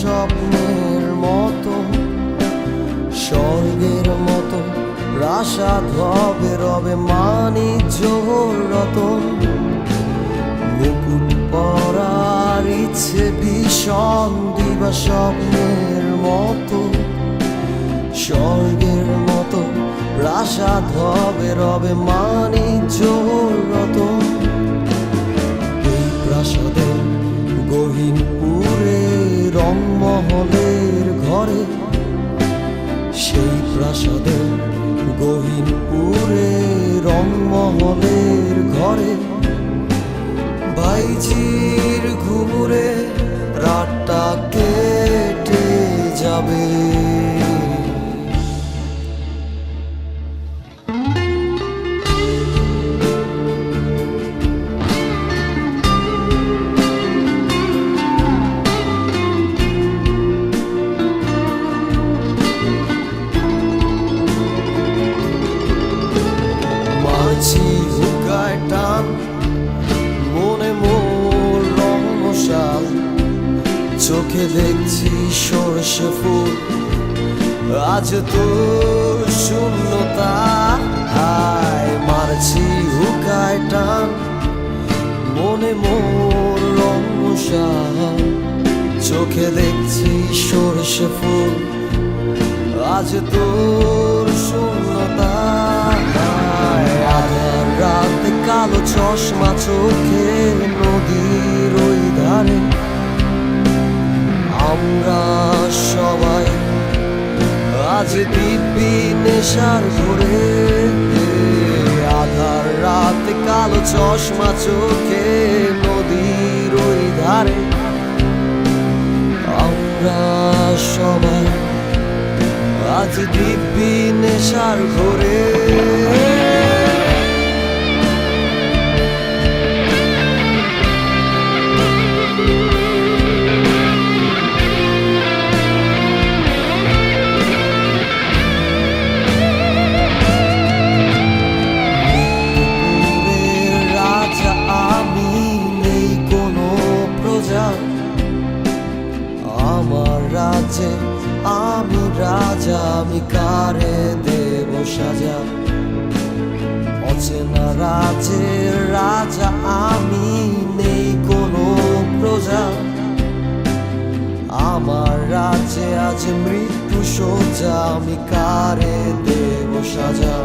স্বপ্নের মতো, স্বর্গের মতো, প্রাসাদ হবে রবে মানি জোহর রতন। মুকুট পরার ইচ্ছে ভীষণ দিবা স্বপ্নের মতো, স্বর্গের মতো, প্রাসাদ হবে রবে মানি জোহর রতন। চোখে দেখছি সর্ষে ফুল। আজ তো শূন্যতা হায়, মারছি হুকায় টান। মনে মোর রমসান চোখে দেখছি সর্ষে ফুল। আজ তোর আজ দিব্যি নেশার ঘরে আধার রাত কালো চশমা চোখে নদীর ওই ধারে। আমরা সবাই আজ দিব্যি নেশার ঘরে আমি কারে দেব সাজা? অচেনা রাজের রাজা আমি নেই কোনো প্রজা। আমার রাজ্যে আজ মৃত্যু সোজা, আমি কারে দেব সাজা?